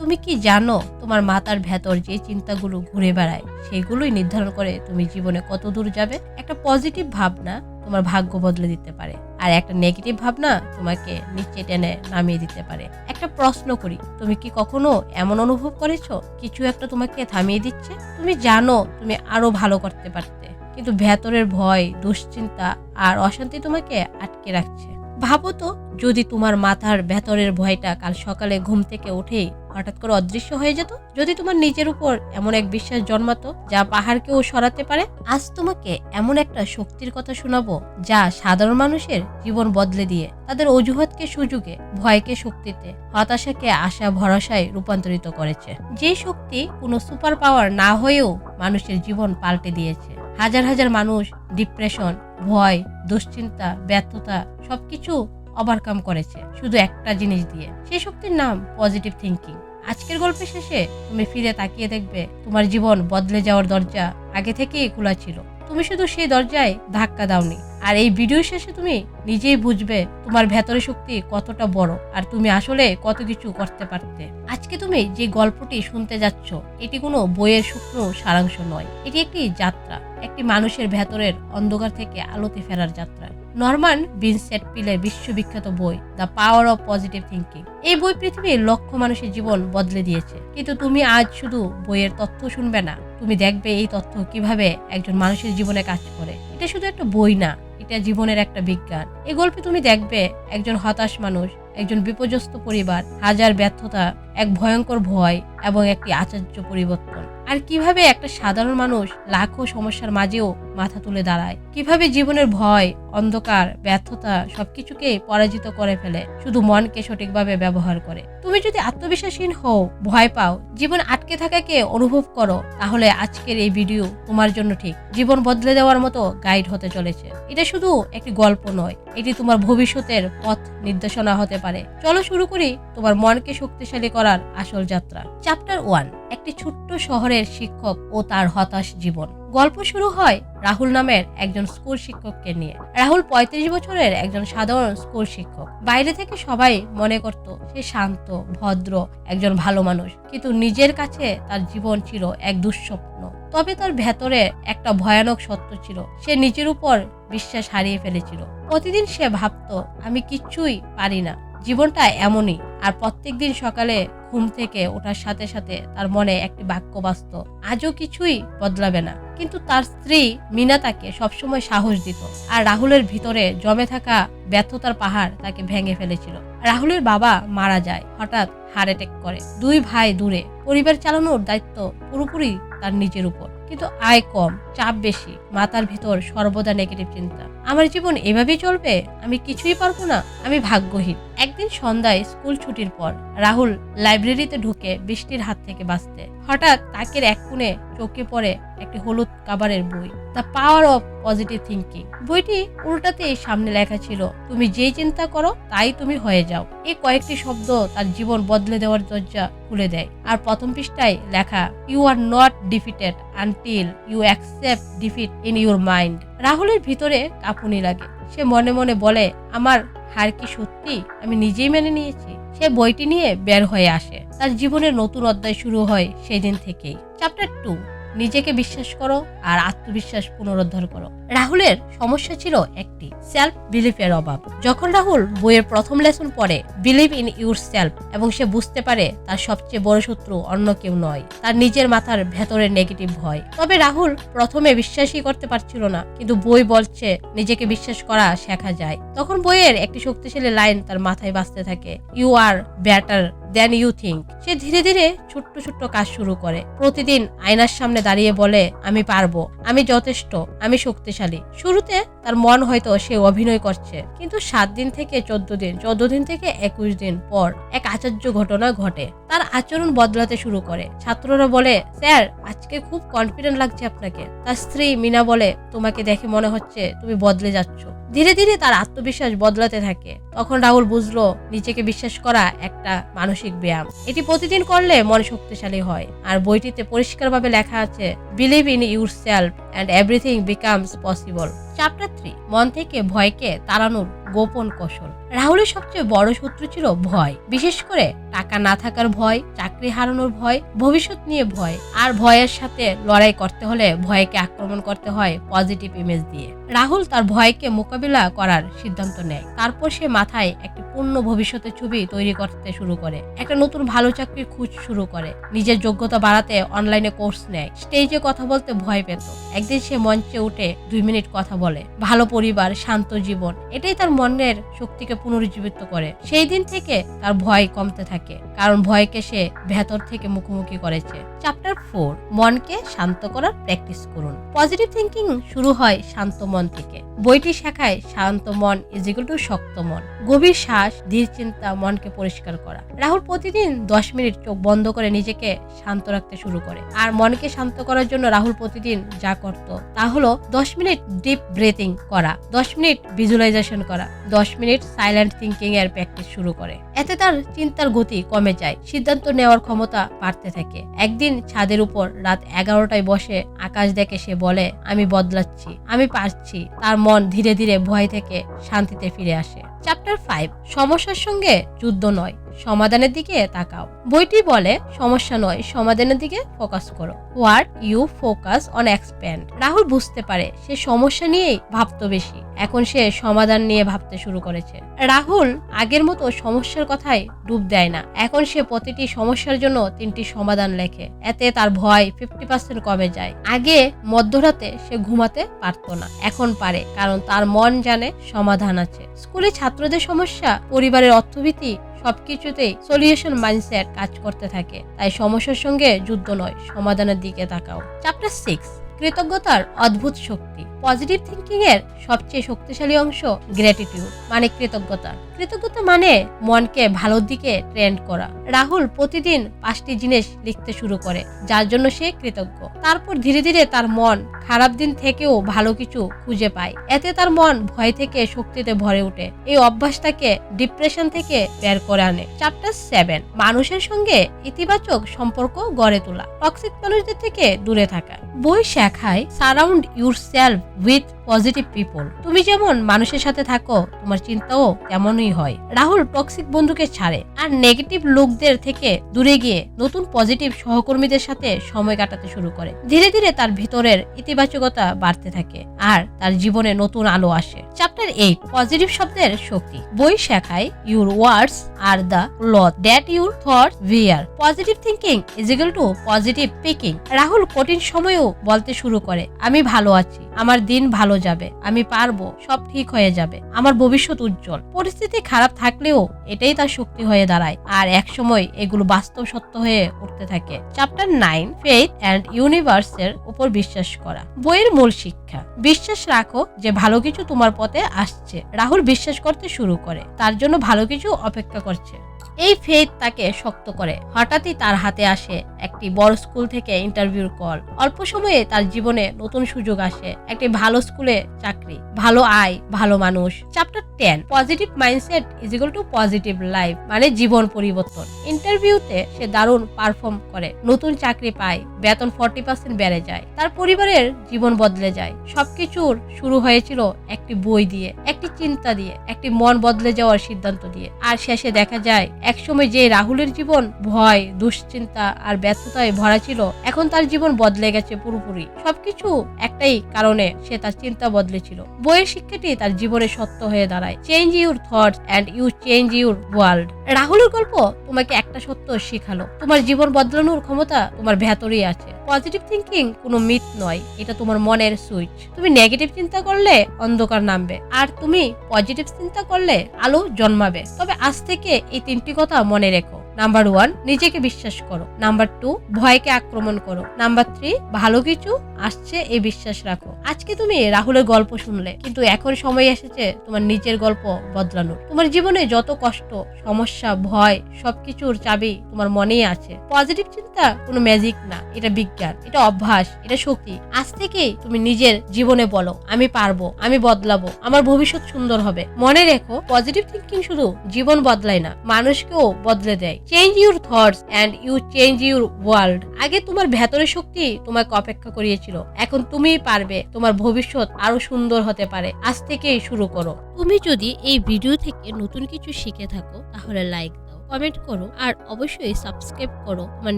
তুমি কি জানো তোমার মাথার ভেতর যে চিন্তাগুলো ঘুরে বেড়ায়, সেগুলোই নির্ধারণ করে তুমি জীবনে কত দূর যাবে? একটা পজিটিভ ভাবনা তোমার ভাগ্য বদলে দিতে পারে, আর একটা নেগেটিভ ভাবনা তোমাকে নিচে টেনে নামিয়ে দিতে পারে। একটা প্রশ্ন করি, তুমি কি কখনো এমন অনুভব করেছ? কিছু একটা তোমাকে থামিয়ে দিচ্ছে? তুমি জানো তুমি আরও ভালো করতে পারতে, কিন্তু ভেতরের ভয়, দুশ্চিন্তা আর অশান্তি তোমাকে আটকে রাখছে। ভাবো তো, যদি তোমার মাথার ভেতরের ভয়টা কাল সকালে ঘুম থেকে উঠেই হঠাৎ করে অদৃশ্য হয়ে যেত, যদি তোমার নিজের উপর এমন এক বিশ্বাস জন্মাতো যা পাহাড়কেও সরাতে পারে? আজ তোমাকে এমন একটা শক্তির কথা শোনাবো যা সাধারণ মানুষের জীবন বদলে দিয়ে তাদের অজুহাতকে সুযোগে, ভয়কে শক্তিতে, হতাশাকে আশা ভরসায় রূপান্তরিত করেছে। যে শক্তি কোনো সুপার পাওয়ার না হয়েও মানুষের জীবন পাল্টে দিয়েছে। হাজার হাজার মানুষ ডিপ্রেশন ভয়, দুশ্চিন্তা, ব্যর্থতা সবকিছু ওভারকাম করেছে, শুধু একটা জিনিস দিয়ে। সেই শক্তির নাম পজিটিভ থিঙ্কিং আজকের গল্পের শেষে তুমি ফিরে তাকিয়ে দেখবে তোমার জীবন বদলে যাওয়ার দরজা আগে থেকেই খোলা ছিল। তুমি শুধু সেই দরজায় ধাক্কা দাওনি। আর এই ভিডিও শেষে তুমি নিজেই বুঝবে তোমার ভেতরের শক্তি কতটা বড় আর তুমি আসলে কত কিছু করতে পারতে। আজকে তুমি যে গল্পটি শুনতে যাচ্ছ, এটি কোনো বইয়ের শুকনো সারাংশ নয়। এটি একটি যাত্রা, একটি মানুষের ভেতরের অন্ধকার থেকে আলোতে ফেরার যাত্রা। নরমান বিনসেট পিলের বিশ্ববিখ্যাত বই the power of positive thinking এই বই পৃথিবীর লক্ষ মানুষের জীবন বদলে দিয়েছে। কিন্তু তুমি আজ শুধু বইয়ের তথ্য শুনবে না, তুমি দেখবে এই তথ্য কীভাবে একজন মানুষের জীবনে কাজ করে। এটা শুধু একটা বই না, এটা জীবনের একটা বিজ্ঞান। এই গল্পে তুমি দেখবে একজন হতাশ মানুষ, একজন বিপর্যস্ত পরিবার, হাজার ব্যর্থতা, এক ভয়ঙ্কর ভয় এবং একটি আচার্য পরিবর্তন। আর কীভাবে একটা সাধারণ মানুষ লাখো সমস্যার মাঝেও মাথা তুলে দাঁড়ায়? কীভাবে জীবনের ভয়, অন্ধকার, ব্যর্থতা সবকিছুকে পরাজিত করে ফেলে? শুধু মনকে সঠিকভাবে ব্যবহার করে। তুমি যদি আত্মবিশ্বাসহীন হও, ভয় পাও, জীবন আটকে থাকাকে অনুভব করো, তাহলে আজকের এই ভিডিও তোমার জন্য ঠিক। জীবন বদলে দেওয়ার মতো গাইড হতে চলেছে। এটা শুধু একটি গল্প নয়, এটি তোমার ভবিষ্যতের পথ নির্দেশনা হতে পারে। চলো শুরু করি তোমার মনকে শক্তিশালী করার আসল যাত্রা। চ্যাপ্টার ওয়ান একটি ছোট্ট শহরের শিক্ষক ও তার হতাশ জীবন। গল্প শুরু হয় রাহুল নামের একজন স্কুল শিক্ষককে নিয়ে। রাহুল পঁয়ত্রিশ বছরের একজন সাধারণ স্কুল শিক্ষক। বাইরে থেকে সবাই মনে করত সে শান্ত, ভদ্র, একজন ভালো মানুষ। কিন্তু নিজের কাছে তার জীবন ছিল এক দুঃস্বপ্ন। তবে তার ভেতরে একটা ভয়ানক সত্য ছিল। সে নিজের উপর বিশ্বাস হারিয়ে ফেলেছিল। প্রতিদিন সে ভাবত, আমি কিচ্ছুই পারি না। জীবনটা এমনই। আর প্রত্যেকদিন সকালে ঘুম থেকে ওঠার সাথে সাথে তার মনে একটি বাক্য বাস্ত আজও কিছুই বদলাবে না। কিন্তু তার স্ত্রী মিনা তাকে সবসময় সাহস দিত আর রাহুলের ভিতরে জমে থাকা ব্যর্থতার পাহাড় তাকে ভেঙে ফেলেছিল। রাহুলের বাবা মারা যায় হঠাৎ হার্ট অ্যাটেক করে। দুই ভাই দূরে, পরিবার চালানোর দায়িত্ব পুরোপুরি তার নিজের উপর। কিন্তু আয় কম, চাপ বেশি মাথার ভিতর সর্বদা নেগেটিভ চিন্তা। আমার জীবন এভাবেই চলবে? আমি কিছুই পারব না, আমি ভাগ্যহীন। একদিন সন্ধ্যায় স্কুল ছুটির পর রাহুল লাইব্রেরিতে ঢুকে বৃষ্টির হাত থেকে বাঁচতে। হঠাৎ তাকের এক কোণে চোখে পড়ে একটি হলুদ কাবারের বই। The power of positive thinking বইটি উল্টাতেই সামনে লেখা ছিল, তুমি যেই চিন্তা করো, তাই তুমি হয়ে যাও। এই কয়েকটি শব্দ তার জীবন বদলে দেওয়ার দরজা খুলে দেয়। আর প্রথম পৃষ্ঠায় লেখা you are not defeated until you accept defeat in your mind রাহুলের ভিতরে কাঁপুনি লাগে। সে মনে মনে বলে, আমার হার কি সত্যি? আমি নিজেই মেনে নিয়েছি। সে বইটি নিয়ে বের হয়ে আসে। তার জীবনের নতুন অধ্যায় শুরু হয় সেই দিন থেকেই। চ্যাপ্টার টু নিজেকে বিশ্বাস করো আর আত্মবিশ্বাস পুনরুদ্ধার করো। রাহুলের সমস্যা ছিল একটি সেলফ বিলিফের অভাব। যখন রাহুল বইয়ের প্রথম লেসন পড়ে বিলিভ ইন ইউর সেলফ এবং সে বুঝতে পারে তার সবচেয়ে বড় শত্রু অন্য কেউ নয়, তার নিজের মাথার ভেতরের নেগেটিভ ভয়। তবে রাহুল প্রথমে বিশ্বাসই করতে পারছিল না, কিন্তু বই বলছে নিজেকে বিশ্বাস করা শেখা যায়। তখন বইয়ের একটি শক্তিশালী লাইন তার মাথায় বাঁচতে থাকে you are better than you think সে ধীরে ধীরে ছোট্ট ছোট্ট কাজ শুরু করে। প্রতিদিন আয়নার সামনে দাঁড়িয়ে বলে, আমি পারব। আমি যথেষ্ট। আমি শক্তিশালী। শুরুতে তার মন হয়তো সে অভিনয় করছে। কিন্তু সাত দিন থেকে চোদ্দ দিন চোদ্দ দিন থেকে একুশ দিন পর এক আচার্য ঘটনা ঘটে। তার আচরণ বদলাতে শুরু করে। ছাত্ররা বলে, স্যার, আজকে খুব কনফিডেন্ট লাগছে আপনাকে। তার স্ত্রী মিনা বলে, তোমাকে দেখে মনে হচ্ছে তুমি বদলে যাচ্ছ। ধীরে ধীরে তার আত্মবিশ্বাস বদলাতে থাকে। তখন রাহুল বুঝলো, নিজেকে বিশ্বাস করা একটা মানসিক ব্যায়াম। এটি প্রতিদিন করলে মন শক্তিশালী হয়। আর বইটিতে পরিষ্কারভাবে লেখা আছে believe in yourself and everything becomes possible chapter three মন থেকে ভয়কে তাড়ানোর গোপন কৌশল। রাহুলের সবচেয়ে বড় শত্রু ছিল ভয়। বিশেষ করে টাকা না থাকার ভয়, চাকরি হারানোর ভয়, ভবিষ্যৎ নিয়ে ভয়। আর ভয়ের সাথে লড়াই করতে হলে ভয়কে আক্রমণ করতে হয় পজিটিভ ইমেজ দিয়ে। রাহুল তার ভয়কে মোকাবিলা করার সিদ্ধান্ত নেয়। তারপর সে মাথায় একটি পূর্ণ ভবিষ্যতের ছবি তৈরি করতে শুরু করে। একটা নতুন ভালো চাকরির খুঁজ শুরু করে। নিজের যোগ্যতা বাড়াতে অনলাইনে কোর্স নেয়। স্টেজে কথা বলতে ভয় পেত। একদিন সে মঞ্চে উঠে দুই মিনিট কথা বলে। ভালো পরিবার, শান্ত জীবন, এটাই তার মনের শক্তিকে পুনরুজ্জীবিত করে। সেই দিন থেকে তার ভয় কমতে থাকে, কারণ ভয়কে সে ভেতর থেকে মুখোমুখি করেছে। চ্যাপ্টার ফোর মনকে শান্ত করার প্র্যাকটিস করুন। পজিটিভ থিঙ্কিং শুরু হয় শান্ত মন থেকে। বইটি শেখায় শান্ত মন ইজিক্যাল টু শক্ত মন। গভীর শ্বাস, ধীর চিন্তা, মনকে পরিষ্কার করা। রাহুল প্রতিদিন দশ মিনিট চোখ বন্ধ করে নিজেকে শান্ত রাখতে শুরু করে। আর মনকে শান্ত করার জন্য রাহুল প্রতিদিন যা করত, তা হলো দশ মিনিট ডিপ ব্রেথিং করা, দশ মিনিট ভিজুয়ালাইজেশন করা, দশ মিনিট সাইলেন্ট থিঙ্কিং এর প্র্যাকটিস শুরু করে। এতে তার চিন্তার গতি কমে যায়, সিদ্ধান্ত নেওয়ার ক্ষমতা বাড়তে থাকে। একদিন ছাদের উপর রাত এগারোটায় বসে আকাশ দেখে সে বলে, আমি বদলাচ্ছি, আমি পারছি। তার মন ধীরে ধীরে ভয় থেকে শান্তিতে ফিরে আসে। চ্যাপ্টার ফাইভ সমস্যার সঙ্গে যুদ্ধ নয়। সমাধানের দিকে তাকাও। বইটি বলে, সমস্যা নয়, সমাধানের দিকে ফোকাস করো। What you focus on expand Rahul বুঝতে পারে, সে সমস্যা নিয়েই ভাবতো বেশি। এখন সে সমাধান নিয়ে ভাবতে শুরু করেছে। রাহুল আগের মতো সমস্যার কথায় ডুব দেয় না। এখন সে প্রতিটি সমস্যার জন্য তিনটি সমাধান লেখে। এতে তার ভয় ফিফটি পার্সেন্ট কমে যায়। আগে মধ্যরাতে সে ঘুমাতে পারতো না, এখন পারে, কারণ তার মন জানে সমাধান আছে। স্কুলে ছাত্রদের সমস্যা পরিবারের অর্থভীতি সবকিছুতেই সলিউশন মাইন্ডসেট কাজ করতে থাকে। তাই সমস্যার সঙ্গে যুদ্ধ নয়, সমাধানের দিকে তাকাও। চ্যাপ্টার সিক্স কৃতজ্ঞতার অদ্ভুত শক্তি। পজিটিভ থিঙ্কিং এর সবচেয়ে শক্তিশালী অংশ গ্র্যাটিটিউড মানে কৃতজ্ঞতা। কৃতজ্ঞতা মানে মনকে ভালোর দিকে ট্রেন্ড করা। রাহুল প্রতিদিন পাঁচটি জিনিস লিখতে শুরু করে, যার জন্য সে কৃতজ্ঞ। তারপর ধীরে ধীরে তার মন খারাপ দিন থেকেও ভালো কিছু খুঁজে পায়। এতে তার মন ভয় থেকে শক্তিতে ভরে ওঠে। এই অভ্যাসটাকে ডিপ্রেশন থেকে বের করে আনে। চ্যাপ্টার সেভেন মানুষের সঙ্গে ইতিবাচক সম্পর্ক গড়ে তোলা। টক্সিক মানুষদের থেকে দূরে থাকা। বই শেখায় surround your self with positive people তুমি যেমন মানুষের সাথে থাকো, তোমার চিন্তাও তেমনই হয়। রাহুল টক্সিক বন্ধুকে ছাড়ে আর নেগেটিভ লোকদের থেকে দূরে গিয়ে নতুন পজিটিভ সহকর্মীদের সাথে সময় কাটাতে শুরু করে। ধীরে ধীরে তার ভিতরের ইতিবাচকতা বাড়তে থাকে আর তার জীবনে নতুন আলো আসে। চ্যাপ্টার এইট পজিটিভ শব্দের শক্তি। বই শেখায় your words are the cloth that your thought wear positive thinking is equal to positive picking Rahul কঠিন সময়েও বলতে শুরু করে, আমি ভালো আছি, আমার দিন ভালো যাবে, আমি পারব, সব ঠিক হয়ে যাবে, আমার ভবিষ্যৎ উজ্জ্বল। পরিস্থিতি খারাপ থাকলেও এটাই তার শক্তি হয়ে দাঁড়ায়, আর এক সময় এগুলো বাস্তব সত্য হয়ে উঠতে থাকে। চ্যাপ্টার নাইন ফেথ অ্যান্ড ইউনিভার্সের উপর বিশ্বাস করা। বইয়ের মূল শিক্ষা, বিশ্বাস রাখো যে ভালো কিছু তোমার পথে আসছে। রাহুল বিশ্বাস করতে শুরু করে, তার জন্য ভালো কিছু অপেক্ষা করছে। এই ফেথ তাকে শক্ত করে। হঠাৎই তার হাতে আসে একটি বড় স্কুল থেকে ইন্টারভিউর কল অল্প সময়ে তার জীবনে নতুন সুযোগ আসে। একটি ভালো স্কুলে চাকরি। ভালো আয়, ভালো মানুষ। Chapter ten positive mindset is equal to positive life মানে জীবন পরিবর্তন। ইন্টারভিউতে সে দারুণ পারফর্ম করে। নতুন চাকরি পায়, বেতন ফর্টি পার্সেন্ট বেড়ে যায়। তার পরিবারের জীবন বদলে যায়। সবকিছুর শুরু হয়েছিল একটি বই দিয়ে, একটি চিন্তা দিয়ে, একটি মন বদলে যাওয়ার সিদ্ধান্ত দিয়ে। আর শেষে দেখা যায় একসময় যে রাহুলের জীবন ভয়, দুশ্চিন্তা আর ব্যস্ততায় ভরা ছিল, এখন তার জীবন বদলে গেছে পুরোপুরি। সবকিছু একটাই কারণে সে তার চিন্তা বদলেছিল। বইয়ের শিক্ষাটি তার জীবনে সত্য হয়ে দাঁড়ায়। Change your thoughts and you change your world রাহুলের গল্প তোমাকে একটা সত্য শেখালো। তোমার জীবন বদলানোর ক্ষমতা তোমার ভেতরেই আছে। পজিটিভ থিঙ্কিং কোনো মিথ নয়, এটা তোমার মনের সুইচ। তুমি নেগেটিভ চিন্তা করলে অন্ধকার নামবে, আর তুমি পজিটিভ চিন্তা করলে আলো জন্মাবে। তবে আজ থেকে এই তিনটি কথা মনে রেখো। নাম্বার ওয়ান নিজেকে বিশ্বাস করো। নাম্বার টু ভয়কে আক্রমণ করো। নাম্বার থ্রি ভালো কিছু আসছে এই বিশ্বাস রাখো। আজকে তুমি রাহুলের গল্প শুনলে, কিন্তু এখন সময় এসেছে তোমার নিজের গল্প বদলানোর। তোমার জীবনে যত কষ্ট, সমস্যা, ভয়, সবকিছুর চাবি তোমার মনেই আছে। পজিটিভ চিন্তা কোনো ম্যাজিক না, এটা বিজ্ঞান, এটা অভ্যাস, এটা শক্তি। আজ থেকেই তুমি নিজের জীবনে বলো, আমি পারব, আমি বদলাবো, আমার ভবিষ্যৎ সুন্দর হবে। মনে রেখো পজিটিভ থিঙ্কিং শুধু জীবন বদলায় না, মানুষকেও বদলে দেয়। Change your thoughts and you change your world আগে তোমার ভেতরের শক্তি তোমাকে অপেক্ষা করিয়েছিল। এখন তুমিই পারবে, তোমার ভবিষ্যৎ আরও সুন্দর হতে পারে। আজ থেকেই শুরু করো। তুমি যদি এই ভিডিও থেকে নতুন কিছু শিখে থাকো, তাহলে লাইক দাও কমেন্ট করো, আর অবশ্যই সাবস্ক্রাইব করো আমার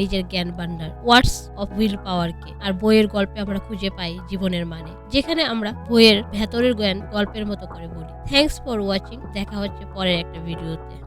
নিজের জ্ঞান ভান্ডার ওয়ার্ডস অফ উইল পাওয়ারকে আর বইয়ের গল্পে আমরা খুঁজে পাই জীবনের মানে যেখানে আমরা বইয়ের ভেতরের জ্ঞান গল্পের মতো করে বলি। থ্যাঙ্কস ফর ওয়াচিং দেখা হচ্ছে পরের একটা ভিডিওতে